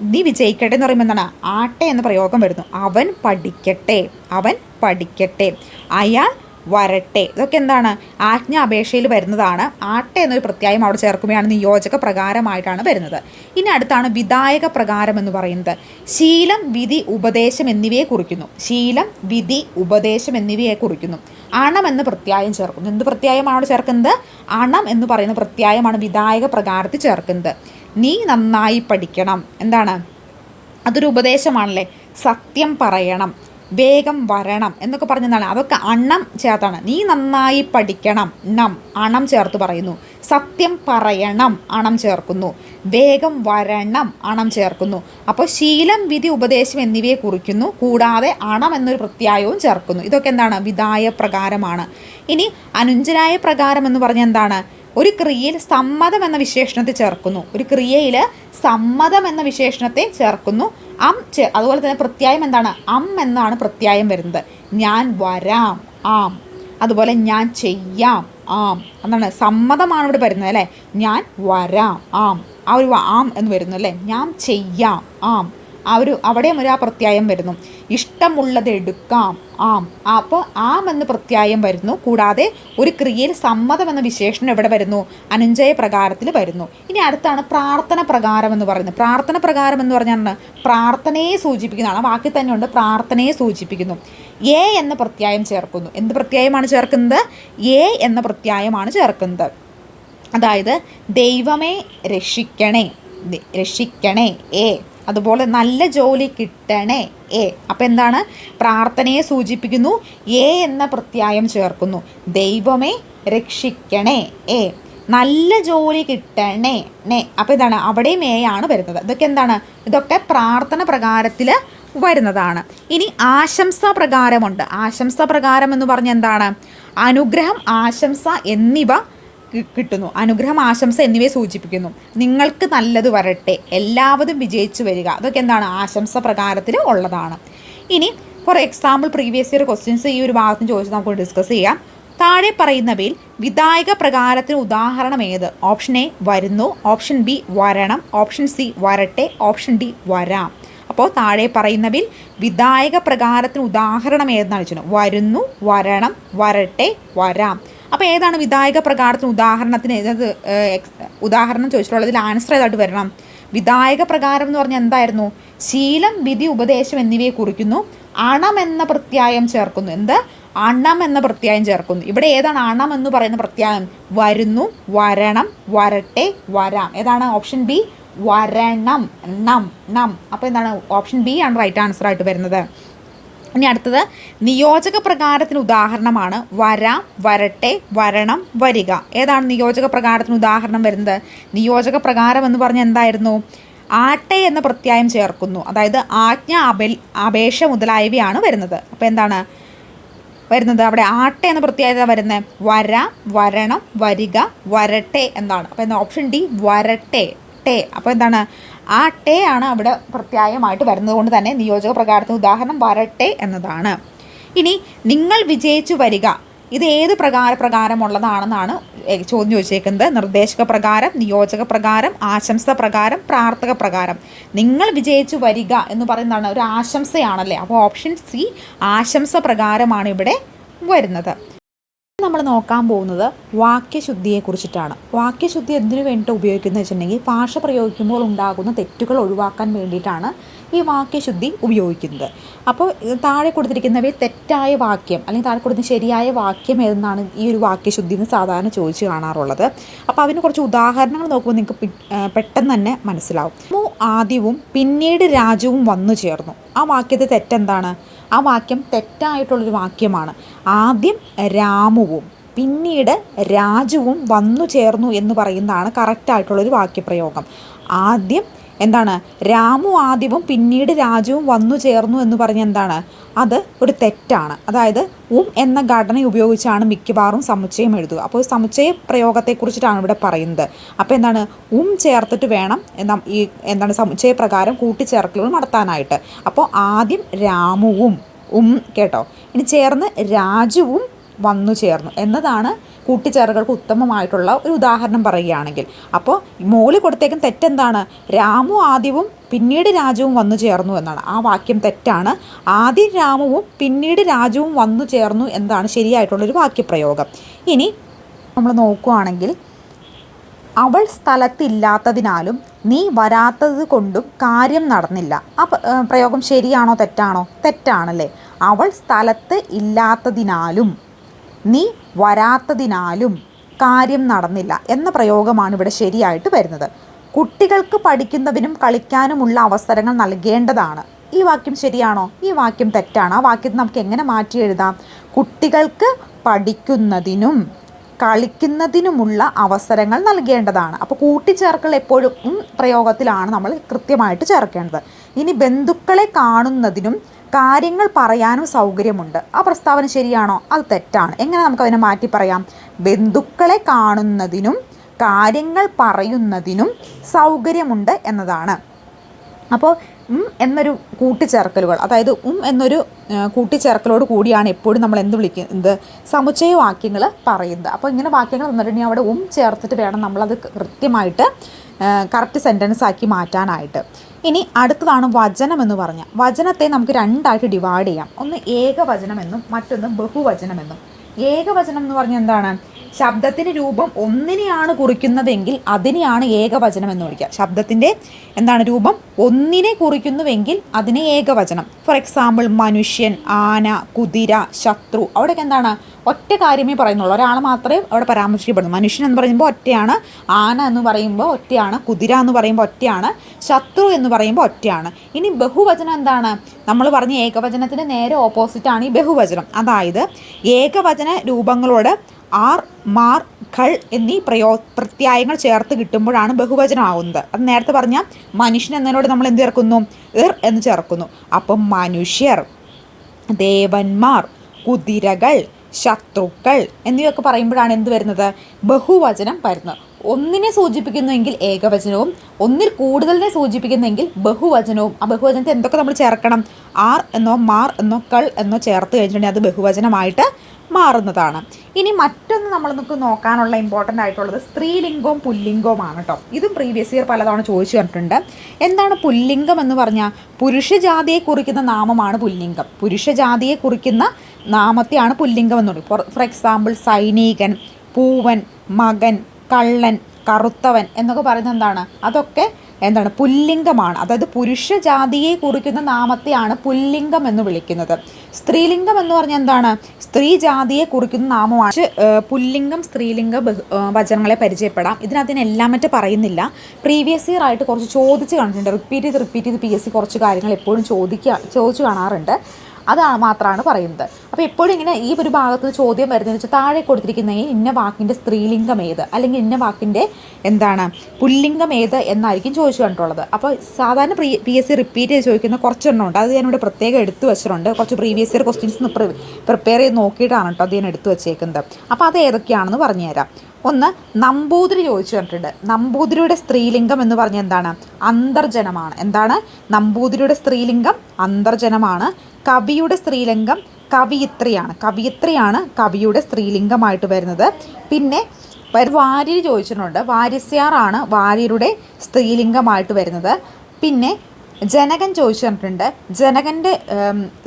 നീ വിജയിക്കട്ടെ എന്ന് പറയുമ്പോൾ എന്താണ്? ആട്ടെ എന്ന പ്രയോഗം വരുന്നു. അവൻ പഠിക്കട്ടെ. അവൻ പഠിക്കട്ടെ. അയാൾ വരട്ടെ. ഇതൊക്കെ എന്താണ്? ആജ്ഞ അപേക്ഷയിൽ വരുന്നതാണ്. ആട്ടെ എന്നൊരു പ്രത്യായം അവിടെ ചേർക്കുമ്പോഴാണ് നിയോജക പ്രകാരമായിട്ടാണ് വരുന്നത്. ഇനി അടുത്താണ് വിധായക പ്രകാരം എന്ന് പറയുന്നത്. ശീലം വിധി ഉപദേശം എന്നിവയെ കുറിക്കുന്നു. ശീലം വിധി ഉപദേശം എന്നിവയെ കുറിക്കുന്നു. അണം എന്ന പ്രത്യായം ചേർക്കുന്നു. എന്ത് പ്രത്യായമാണ് അവിടെ ചേർക്കുന്നത്? അണം എന്ന് പറയുന്ന പ്രത്യായമാണ് വിധായക പ്രകാരത്തിൽ ചേർക്കുന്നത്. നീ നന്നായി പഠിക്കണം. എന്താണ്? അതൊരു ഉപദേശമാണല്ലേ? സത്യം പറയണം. വേഗം വരണം എന്നൊക്കെ പറഞ്ഞതാണ്. അതൊക്കെ അണ്ണം ചേർത്താണ്. നീ നന്നായി പഠിക്കണം. ണം അണം ചേർത്ത് പറയുന്നു. സത്യം പറയണം അണം ചേർക്കുന്നു. വേഗം വരണം അണം ചേർക്കുന്നു. അപ്പോൾ ശീലം വിധി ഉപദേശം എന്നിവയെ കുറിക്കുന്നു. കൂടാതെ അണം എന്നൊരു പ്രത്യായവും ചേർക്കുന്നു. ഇതൊക്കെ എന്താണ്? വിധായ പ്രകാരമാണ്. ഇനി അനുഞ്ചനായ പ്രകാരം എന്ന് പറഞ്ഞാൽ എന്താണ്? ഒരു ക്രിയയിൽ സമ്മതം എന്ന വിശേഷണത്തെ ചേർക്കുന്നു. ഒരു ക്രിയയിൽ സമ്മതം എന്ന വിശേഷണത്തെ ചേർക്കുന്നു. അം അതുപോലെ തന്നെ പ്രത്യായം എന്താണ്? അം എന്നാണ് പ്രത്യായം വരുന്നത്. ഞാൻ വരാം ആം. അതുപോലെ ഞാൻ ചെയ്യാം ആം. എന്താണ് സമ്മതമാണ് ഇവിടെ വരുന്നത് അല്ലേ? ഞാൻ വരാം ആം. ആ ഒരു ആം എന്ന് വരുന്നു അല്ലേ? ഞാൻ ചെയ്യാം ആം. ഒരു അവിടെയും ഒരു ആ പ്രത്യായം വരുന്നു. ഇഷ്ടമുള്ളത് എടുക്കാം. ആം. അപ്പോൾ ആം എന്ന് പ്രത്യായം വരുന്നു. കൂടാതെ ഒരു ക്രിയയിൽ സമ്മതം എന്ന വിശേഷണം എവിടെ വരുന്നു? അനുഞ്ജയ പ്രകാരത്തിൽ വരുന്നു. ഇനി അടുത്താണ് പ്രാർത്ഥന പ്രകാരം എന്ന് പറയുന്നത്. പ്രാർത്ഥന പ്രകാരം എന്ന് പറഞ്ഞാൽ പ്രാർത്ഥനയെ സൂചിപ്പിക്കുന്നതാണ്. തന്നെ ഉണ്ട്. പ്രാർത്ഥനയെ സൂചിപ്പിക്കുന്നു. എ എന്ന പ്രത്യായം ചേർക്കുന്നു. എന്ത് പ്രത്യായമാണ് ചേർക്കുന്നത്? എ എന്ന പ്രത്യായമാണ് ചേർക്കുന്നത്. അതായത് ദൈവമേ രക്ഷിക്കണേ. രക്ഷിക്കണേ. ഏ അതുപോലെ നല്ല ജോലി കിട്ടണേ എ. അപ്പം എന്താണ്? പ്രാർത്ഥനയെ സൂചിപ്പിക്കുന്നു. എ എന്ന പ്രത്യായം ചേർക്കുന്നു. ദൈവമേ രക്ഷിക്കണേ എ. നല്ല ജോലി കിട്ടണേ നെ. അപ്പം ഇതാണ് അവിടെയും ആണ് വരുന്നത്. ഇതൊക്കെ എന്താണ്? ഇതൊക്കെ പ്രാർത്ഥന പ്രകാരത്തിൽ വരുന്നതാണ്. ഇനി ആശംസ പ്രകാരമുണ്ട്. ആശംസ പ്രകാരം എന്ന് പറഞ്ഞാൽ എന്താണ്? അനുഗ്രഹം ആശംസ എന്നിവ കിട്ടുന്നു. അനുഗ്രഹം ആശംസ എന്നിവയെ സൂചിപ്പിക്കുന്നു. നിങ്ങൾക്ക് നല്ലത് വരട്ടെ. എല്ലാവരും വിജയിച്ചു വരിക. അതൊക്കെ എന്താണ്? ആശംസ പ്രകാരത്തിൽ ഉള്ളതാണ്. ഇനി for example previous year questions ഈ ഒരു ഭാഗത്തിന് ചോദിച്ച് നമുക്ക് ഡിസ്കസ് ചെയ്യാം. താഴെ പറയുന്നവയിൽ വിധായക പ്രകാരത്തിന് ഉദാഹരണം ഏത്? ഓപ്ഷൻ എ വരുന്നു. ഓപ്ഷൻ ബി വരണം. ഓപ്ഷൻ സി വരട്ടെ. ഓപ്ഷൻ ഡി വരാം. അപ്പോൾ താഴെ പറയുന്നവയിൽ വിധായക പ്രകാരത്തിന് ഉദാഹരണം ഏതെന്നാണ് ചോദിച്ചത്? വരുന്നു വരണം വരട്ടെ വരാം. അപ്പോൾ ഏതാണ് വിധായക പ്രകാരത്തിന് ഉദാഹരണത്തിന് ഏതത് ഉദാഹരണം ചോദിച്ചിട്ടുള്ളത് ചോദിച്ചിട്ടുള്ളതിൽ ആൻസർ ഏതായിട്ട് വരണം? വിധായക പ്രകാരം എന്ന് പറഞ്ഞാൽ എന്തായിരുന്നു? ശീലം വിധി ഉപദേശം എന്നിവയെ കുറിക്കുന്നു. അണം എന്ന പ്രത്യായം ചേർക്കുന്നു. എന്ത്? അണം എന്ന പ്രത്യായം ചേർക്കുന്നു. ഇവിടെ ഏതാണ് അണം എന്ന് പറയുന്ന പ്രത്യായം? വരുന്നു വരണം വരട്ടെ വരാം. ഏതാണ് ഓപ്ഷൻ ബി? വരണം. നം നം അപ്പോൾ എന്താണ്? ഓപ്ഷൻ ബി ആണ് റൈറ്റ് ആൻസർ ആയിട്ട് വരുന്നത്. ഇനി അടുത്തത് നിയോജക പ്രകാരത്തിന് ഉദാഹരണമാണ് വരാം വരട്ടെ വരണം വരിക. ഏതാണ് നിയോജക പ്രകാരത്തിന് ഉദാഹരണം വരുന്നത്? നിയോജക പ്രകാരം എന്ന് പറഞ്ഞാൽ എന്തായിരുന്നു? ആട്ടെ എന്ന പ്രത്യായം ചേർക്കുന്നു. അതായത് ആജ്ഞ അപേ അപേക്ഷ മുതലായവയാണ് വരുന്നത്. അപ്പോൾ എന്താണ് വരുന്നത്? അവിടെ ആട്ടെ എന്ന പ്രത്യേകത വരുന്നത് വരാം വരണം വരിക വരട്ടെ എന്നാണ്. അപ്പോൾ എന്താ? ഓപ്ഷൻ ഡി വരട്ടെ ടെ. അപ്പോൾ എന്താണ്? ആ ടേ ആണ് അവിടെ പ്രത്യായമായിട്ട് വരുന്നത് കൊണ്ട് തന്നെ നിയോജക പ്രകാരത്തിന് ഉദാഹരണം വരട്ടെ എന്നതാണ്. ഇനി നിങ്ങൾ വിജയിച്ചു വരിക ഇത് ഏത് പ്രകാര പ്രകാരമുള്ളതാണെന്നാണ് ചോദ്യം ചോദിച്ചേക്കുന്നത്. നിർദ്ദേശക പ്രകാരം നിയോജക പ്രകാരം ആശംസ പ്രകാരം പ്രാർത്ഥക പ്രകാരം. നിങ്ങൾ വിജയിച്ചു വരിക എന്ന് പറയുന്നതാണ് ഒരു ആശംസയാണല്ലേ? അപ്പോൾ ഓപ്ഷൻ സി ആശംസ പ്രകാരമാണ് ഇവിടെ വരുന്നത്. നമ്മൾ നോക്കാൻ പോകുന്നത് വാക്യശുദ്ധിയെ കുറിച്ചിട്ടാണ് വാക്യശുദ്ധി എന്തിനു വേണ്ടിയിട്ട് ഉപയോഗിക്കുന്നത് വെച്ചിട്ടുണ്ടെങ്കിൽ ഭാഷ പ്രയോഗിക്കുമ്പോൾ ഉണ്ടാകുന്ന തെറ്റുകൾ ഒഴിവാക്കാൻ വേണ്ടിയിട്ടാണ് ഈ വാക്യശുദ്ധി ഉപയോഗിക്കുന്നത്. അപ്പോൾ താഴെ കൊടുത്തിരിക്കുന്നവയിൽ തെറ്റായ വാക്യം അല്ലെങ്കിൽ താഴെ കൊടുത്ത ശരിയായ വാക്യം ഏതെന്നാണ് ഈ ഒരു വാക്യശുദ്ധി എന്ന് സാധാരണ ചോദിച്ച് കാണാറുള്ളത്. അപ്പോൾ അതിന് കുറച്ച് ഉദാഹരണങ്ങൾ നോക്കുമ്പോൾ നിങ്ങൾക്ക് പെട്ടെന്ന് തന്നെ മനസ്സിലാവും. ആദ്യവും പിന്നീട് രാജുവും വന്നു ചേർന്നു. ആ വാക്യത്തെ തെറ്റെന്താണ്? ആ വാക്യം തെറ്റായിട്ടുള്ളൊരു വാക്യമാണ്. ആദ്യം രാമുവും പിന്നീട് രാജുവും വന്നു ചേർന്നു എന്ന് പറയുന്നതാണ് കറക്റ്റായിട്ടുള്ളൊരു വാക്യപ്രയോഗം. ആദ്യം എന്താണ്? രാമു ആദ്യവും പിന്നീട് രാജുവും വന്നു ചേർന്നു എന്ന് പറഞ്ഞ എന്താണ്? അത് ഒരു തെറ്റാണ്. അതായത് ഉം എന്ന ഘടന ഉപയോഗിച്ചാണ് മിക്കവാറും സമുച്ചയം എഴുതുക. അപ്പോൾ സമുച്ചയ പ്രയോഗത്തെക്കുറിച്ചിട്ടാണ് ഇവിടെ പറയുന്നത്. അപ്പോൾ എന്താണ്? ഉം ചേർത്തിട്ട് വേണം ഈ എന്താണ് സമുച്ചയ പ്രകാരം കൂട്ടിച്ചേർക്കലുകൾ നടത്താനായിട്ട്. അപ്പോൾ ആദ്യം രാമുവും ഉം കേട്ടോ. ഇനി ചേർന്ന് രാജുവും വന്നു ചേർന്നു. എന്നതാണ് കൂട്ടിച്ചേർക്കൾക്ക് ഉത്തമമായിട്ടുള്ള ഒരു ഉദാഹരണം പറയുകയാണെങ്കിൽ. അപ്പോൾ മോളി കൊടുത്തേക്കും തെറ്റെന്താണ്? രാമു ആദ്യവും പിന്നീട് രാജുവും വന്നു ചേർന്നു എന്നാണ്. ആ വാക്യം തെറ്റാണ്. ആദ്യം രാമുവും പിന്നീട് രാജുവും വന്നു ചേർന്നു എന്നതാണ് ശരിയായിട്ടുള്ളൊരു വാക്യപ്രയോഗം. ഇനി നമ്മൾ നോക്കുകയാണെങ്കിൽ അവൾ സ്ഥലത്തില്ലാത്തതിനാലും നീ വരാത്തത് കൊണ്ടും കാര്യം നടന്നില്ല. ആ പ്രയോഗം ശരിയാണോ തെറ്റാണോ? തെറ്റാണല്ലേ. അവൾ സ്ഥലത്ത് ഇല്ലാത്തതിനാലും നീ വരാത്തതിനാലും കാര്യം നടന്നില്ല എന്ന പ്രയോഗമാണ് ഇവിടെ ശരിയായിട്ട് വരുന്നത്. കുട്ടികൾക്ക് പഠിക്കുന്നതിനും കളിക്കാനുമുള്ള അവസരങ്ങൾ നൽകേണ്ടതാണ്. ഈ വാക്യം ശരിയാണോ? ഈ വാക്യം തെറ്റാണ്? ആ വാക്യത്തെ നമുക്ക് എങ്ങനെ മാറ്റി എഴുതാം? കുട്ടികൾക്ക് പഠിക്കുന്നതിനും കളിക്കുന്നതിനുമുള്ള അവസരങ്ങൾ നൽകേണ്ടതാണ്. അപ്പോൾ കൂട്ടിച്ചേർക്കൽ എപ്പോഴും പ്രയോഗത്തിലാണ് നമ്മൾ കൃത്യമായിട്ട് ചേർക്കേണ്ടത്. ഇനി ബന്ധുക്കളെ കാണുന്നതിനും കാര്യങ്ങൾ പറയാനും സൗകര്യമുണ്ട്. ആ പ്രസ്താവന ശരിയാണോ? അത് തെറ്റാണ്. എങ്ങനെ നമുക്ക് അതിനെ മാറ്റി പറയാം? ബന്ധുക്കളെ കാണുന്നതിനും കാര്യങ്ങൾ പറയുന്നതിനും സൗകര്യമുണ്ട് എന്നതാണ്. അപ്പോൾ ഉം എന്നൊരു കൂട്ടിച്ചേർക്കലുകൾ അതായത് ഉം എന്നൊരു കൂട്ടിച്ചേർക്കലോട് കൂടിയാണ് എപ്പോഴും നമ്മൾ എന്ത് വിളിക്കുന്നത്? സമുച്ചയ വാക്യങ്ങൾ പറയുന്നത്. അപ്പോൾ ഇങ്ങനെ വാക്യങ്ങൾ തന്നിട്ടുണ്ടെങ്കിൽ അവിടെ ഉം ചേർത്തിട്ട് വേണം നമ്മളത് കൃത്യമായിട്ട് കറക്റ്റ് സെന്റൻസ് ആക്കി മാറ്റാനായിട്ട്. ഇനി അടുത്തതാണ് വചനം എന്ന് പറഞ്ഞാൽ. വചനത്തെ നമുക്ക് രണ്ടായിട്ട് ഡിവൈഡ് ചെയ്യാം. ഒന്ന് ഏകവചനമെന്നും മറ്റൊന്ന് ബഹുവചനമെന്നും. ഏകവചനം എന്ന് പറഞ്ഞാൽ എന്താണ്? ശബ്ദത്തിന് രൂപം ഒന്നിനെയാണ് കുറിക്കുന്നതെങ്കിൽ അതിനെയാണ് ഏകവചനം എന്ന് വിളിക്കുക. ശബ്ദത്തിന്റെ എന്താണ് രൂപം? ഒന്നിനെ കുറിക്കുന്നുവെങ്കിൽ അതിനെ ഏകവചനം. ഫോർ എക്സാമ്പിൾ മനുഷ്യൻ ആന കുതിര ശത്രു. അവിടെയൊക്കെ എന്താണ്? ഒറ്റ കാര്യമേ പറയുന്നുള്ളൂ. ഒരാൾ മാത്രമേ അവിടെ പരാമർശിക്കപ്പെടുന്നു. മനുഷ്യൻ എന്ന് പറയുമ്പോൾ ഒറ്റയാണ് ആന എന്ന് പറയുമ്പോൾ ഒറ്റയാണ് കുതിര എന്ന് പറയുമ്പോൾ ഒറ്റയാണ് ശത്രു എന്ന് പറയുമ്പോൾ ഒറ്റയാണ്. ഇനി ബഹുവചനം എന്താണ്? നമ്മൾ പറഞ്ഞ ഏകവചനത്തിന് നേരെ ഓപ്പോസിറ്റാണ് ഈ ബഹുവചനം. അതായത് ഏകവചന രൂപങ്ങളോട് ആർ മാർ കൾ എന്നീ പ്രയോ പ്രത്യായങ്ങൾ ചേർത്ത് കിട്ടുമ്പോഴാണ് ബഹുവചനം ആവുന്നത്. അത് നേരത്തെ പറഞ്ഞ മനുഷ്യൻ എന്നതിനോട് നമ്മൾ എന്ത് ചേർക്കുന്നു? ഇർ എന്ന് ചേർക്കുന്നു. അപ്പം മനുഷ്യർ ദേവന്മാർ കുതിരകൾ ശത്രുക്കൾ എന്നിവയൊക്കെ പറയുമ്പോഴാണ് എന്ത് വരുന്നത്? ബഹുവചനം വരുന്നത്. ഒന്നിനെ സൂചിപ്പിക്കുന്നുവെങ്കിൽ ഏകവചനവും ഒന്നിൽ കൂടുതലിനെ സൂചിപ്പിക്കുന്നെങ്കിൽ ബഹുവചനവും. ആ ബഹുവചനത്തെ എന്തൊക്കെ നമ്മൾ ചേർക്കണം? ആർ എന്നോ മാർ എന്നോ കൾ എന്നോ ചേർത്ത് കഴിഞ്ഞിട്ടുണ്ടെങ്കിൽ അത് ബഹുവചനമായിട്ട് മാറുന്നതാണ്. ഇനി മറ്റൊന്ന് നമ്മൾ നമുക്ക് നോക്കാനുള്ള ഇമ്പോർട്ടന്റ് ആയിട്ടുള്ളത് സ്ത്രീലിംഗവും പുല്ലിംഗവുമാണ് കേട്ടോ. ഇതും പ്രീവിയസ് ഇയർ പലതവണ ചോദിച്ചു കണ്ടിട്ടുണ്ട് എന്താണ് പുല്ലിംഗം എന്ന് പറഞ്ഞാൽ പുരുഷജാതിയെ കുറിക്കുന്ന നാമമാണ് പുല്ലിംഗം. പുരുഷജാതിയെ കുറിക്കുന്ന നാമത്തെയാണ് പുല്ലിംഗം എന്ന് പറയും. ഫോർ ഫോർ എക്സാമ്പിൾ സൈനികൻ പൂവൻ മകൻ കള്ളൻ കറുത്തവൻ എന്നൊക്കെ പറയുന്നത് എന്താണ്? അതൊക്കെ എന്താണ്? പുല്ലിംഗമാണ്. അതായത് പുരുഷജാതിയെ കുറിക്കുന്ന നാമത്തെയാണ് പുല്ലിംഗം എന്ന് വിളിക്കുന്നത്. സ്ത്രീലിംഗം എന്ന് പറഞ്ഞാൽ എന്താണ്? സ്ത്രീ ജാതിയെ കുറിക്കുന്ന നാമമാണ്. പുല്ലിംഗം സ്ത്രീലിംഗ വചനങ്ങളെ പരിചയപ്പെടാം. ഇതിനകത്തിനെല്ലാം മറ്റും പറയുന്നില്ല. പ്രീവിയസ് ഇയർ ആയിട്ട് കുറച്ച് ചോദിച്ച് കണ്ടിട്ടുണ്ട് റിപ്പീറ്റ് ചെയ്ത് റിപ്പീറ്റ് ചെയ്ത് പി എസ് സി കുറച്ച് കാര്യങ്ങൾ എപ്പോഴും ചോദിക്കുക ചോദിച്ചു കാണാറുണ്ട്. അത് മാത്രമാണ് പറയുന്നത്. അപ്പോൾ എപ്പോഴും ഇങ്ങനെ ഈ ഒരു ഭാഗത്ത് ചോദ്യം വരുന്നതെന്ന് വെച്ചാൽ താഴെ കൊടുത്തിരിക്കുന്ന ഇന്ന വാക്കിന്റെ സ്ത്രീലിംഗം ഏത്? അല്ലെങ്കിൽ ഇന്ന വാക്കിന്റെ എന്താണ്? പുല്ലിംഗം ഏത് എന്നായിരിക്കും ചോദിച്ചു കണ്ടിട്ടുള്ളത് അപ്പോൾ സാധാരണ pre P S C repeat ചെയ്ത് ചോദിക്കുന്ന കുറച്ചെണ്ണം ഉണ്ട്. അത് ഞാനിവിടെ പ്രത്യേകം എടുത്തു വെച്ചിട്ടുണ്ട്. കുറച്ച് പ്രീവിയസ് ഇയർ ക്വസ്റ്റ്യൻസ് പ്രിപ്പയർ ചെയ്ത് നോക്കിയിട്ടാണ് കേട്ടോ അത് ഞാൻ എടുത്തു വെച്ചേക്കുന്നത്. അപ്പോൾ അത് ഏതൊക്കെയാണെന്ന് പറഞ്ഞുതരാം. ഒന്ന് നമ്പൂതിരി ചോദിച്ചു കണ്ടിട്ടുണ്ട് നമ്പൂതിരിയുടെ സ്ത്രീലിംഗം എന്ന് പറഞ്ഞാൽ എന്താണ്? അന്തർജനമാണ്. എന്താണ്? നമ്പൂതിരിയുടെ സ്ത്രീലിംഗം അന്തർജനമാണ്. കവിയുടെ സ്ത്രീലിംഗം കവിയിത്രിയാണ്. കവിയിത്രിയാണ് കവിയുടെ സ്ത്രീലിംഗമായിട്ട് വരുന്നത്. പിന്നെ വാര്യർ ചോദിച്ചിട്ടുണ്ട്. വാര്യസ്യാറാണ് വാര്യരുടെ സ്ത്രീലിംഗമായിട്ട് വരുന്നത്. പിന്നെ ജനകൻ ചോദിച്ചിട്ടുണ്ട്. ജനകന്റെ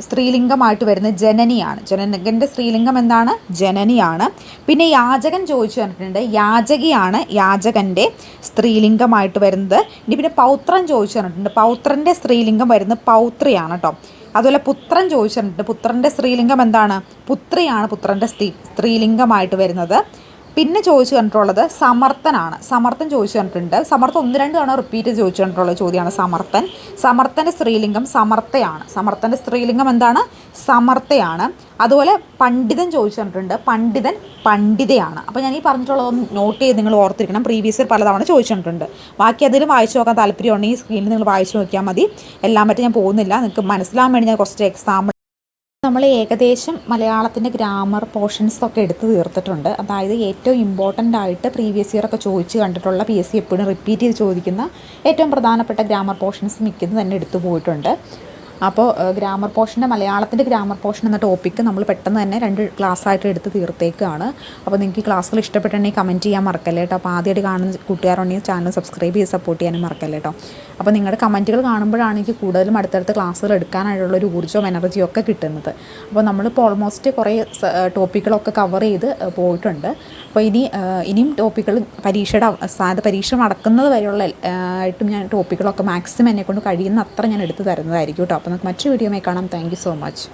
സ്ത്രീലിംഗമായിട്ട് വരുന്നത് ജനനിയാണ്. ജനകന്റെ സ്ത്രീലിംഗം എന്താണ്? ജനനിയാണ്. പിന്നെ യാചകൻ ചോദിച്ചു പറഞ്ഞിട്ടുണ്ട് യാചകിയാണ് യാചകന്റെ സ്ത്രീലിംഗമായിട്ട് വരുന്നത്. ഇനി പിന്നെ പൗത്രൻ ചോദിച്ചു പറഞ്ഞിട്ടുണ്ട് പൗത്രന്റെ സ്ത്രീലിംഗം വരുന്നത് പൗത്രിയാണ് കേട്ടോ അതുപോലെ പുത്രൻ ചോദിച്ചിട്ടുണ്ട്. പുത്രന്റെ സ്ത്രീലിംഗം എന്താണ്? പുത്രിയാണ് പുത്രന്റെ സ്ത്രീ സ്ത്രീലിംഗമായിട്ട് വരുന്നത്. പിന്നെ ചോദിച്ചു കണ്ടിട്ടുള്ളത് സമർത്ഥനാണ്. സമർത്ഥൻ ചോദിച്ചു കണ്ടിട്ടുണ്ട്. സമർത്ഥൻ ഒന്ന് രണ്ട് തവണ റിപ്പീറ്റ് ചോദിച്ചു കണ്ടിട്ടുള്ള ചോദ്യമാണ് സമർത്ഥൻ. സമർത്ഥന്റെ സ്ത്രീലിംഗം സമർത്ഥയാണ്. സമർത്ഥന്റെ സ്ത്രീലിംഗം എന്താണ്? സമർത്ഥയാണ്. അതുപോലെ പണ്ഡിതൻ ചോദിച്ചു കണ്ടിട്ടുണ്ട്. പണ്ഡിതൻ പണ്ഡിതയാണ്. അപ്പോൾ ഞാൻ ഈ പറഞ്ഞിട്ടുള്ളതൊന്ന് നോട്ട് ചെയ്ത് നിങ്ങൾ ഓർത്തിരിക്കണം. പ്രീവിയസ് ഇയർ പലതവണ ചോദിച്ചു കണ്ടിട്ടുണ്ട്. ബാക്കി അതിലും വായിച്ചു നോക്കാൻ താല്പര്യമുണ്ടെങ്കിൽ സ്ക്രീനിൽ നിങ്ങൾ വായിച്ചു നോക്കിയാൽ മതി. എല്ലാം പറ്റി ഞാൻ പോകുന്നില്ല. നിങ്ങൾക്ക് മനസ്സിലാകാൻ വേണ്ടി ഞാൻ കുറച്ച് എക്സാമ്പിൾ നമ്മൾ ഏകദേശം മലയാളത്തിന്റെ ഗ്രാമർ പോർഷൻസ് ഒക്കെ എടുത്ത് തീർത്തിട്ടുണ്ട്. അതായത് ഏറ്റവും ഇമ്പോർട്ടന്റ് ആയിട്ട് പ്രീവിയസ് ഇയർ ഒക്കെ ചോദിച്ച് കണ്ടിട്ടുള്ള പി എസ് സി എപ്പോഴും റിപ്പീറ്റ് ചെയ്ത് ചോദിക്കുന്ന ഏറ്റവും പ്രധാനപ്പെട്ട ഗ്രാമർ പോർഷൻസ് മിക്കതും തന്നെ എടുത്തു പോയിട്ടുണ്ട്. അപ്പോൾ ഗ്രാമർ പോർഷന്റെ മലയാളത്തിന്റെ ഗ്രാമർ പോർഷൻ എന്ന ടോപ്പിക്ക് നമ്മൾ പെട്ടെന്ന് തന്നെ രണ്ട് ക്ലാസ്സായിട്ട് എടുത്ത് തീർത്തേക്കാണ്. അപ്പോൾ നിങ്ങൾക്ക് ക്ലാസ്സുകൾ ഇഷ്ടപ്പെട്ടുണ്ടെങ്കിൽ കമന്റ് ചെയ്യാൻ മറക്കല്ലേ കേട്ടോ. അപ്പോൾ ആദ്യമായിട്ട് കാണുന്ന കൂട്ടുകാരുണ്ടെങ്കിൽ ചാനൽ സബ്സ്ക്രൈബ് ചെയ്ത് സപ്പോർട്ട് ചെയ്യാനും മറക്കല്ലേ കേട്ടോ. അപ്പോൾ നിങ്ങളുടെ കമന്റുകൾ കാണുമ്പോഴാണ് എനിക്ക് കൂടുതലും അടുത്തടുത്ത ക്ലാസ്സുകൾ എടുക്കാനായിട്ടുള്ള ഒരു ഊർജവും എനർജിയും ഒക്കെ കിട്ടുന്നത്. അപ്പോൾ നമ്മളിപ്പോൾ ഓൾമോസ്റ്റ് കുറേ ടോപ്പിക്കുകളൊക്കെ കവർ ചെയ്ത് പോയിട്ടുണ്ട്. അപ്പോൾ ഇനി ഇനിയും ടോപ്പിക്കുകൾ പരീക്ഷയുടെ അവസാന പരീക്ഷ നടക്കുന്നത് വരെയുള്ള ആയിട്ടും ഞാൻ ടോപ്പിക്കുകളൊക്കെ മാക്സിമം എന്നെക്കൊണ്ട് കഴിയുന്ന അത്ര ഞാൻ എടുത്ത് തരുന്നതായിരിക്കും കേട്ടോ. അപ്പോൾ നമുക്ക് മറ്റൊരു വീഡിയോമായി കാണാം. Thank so much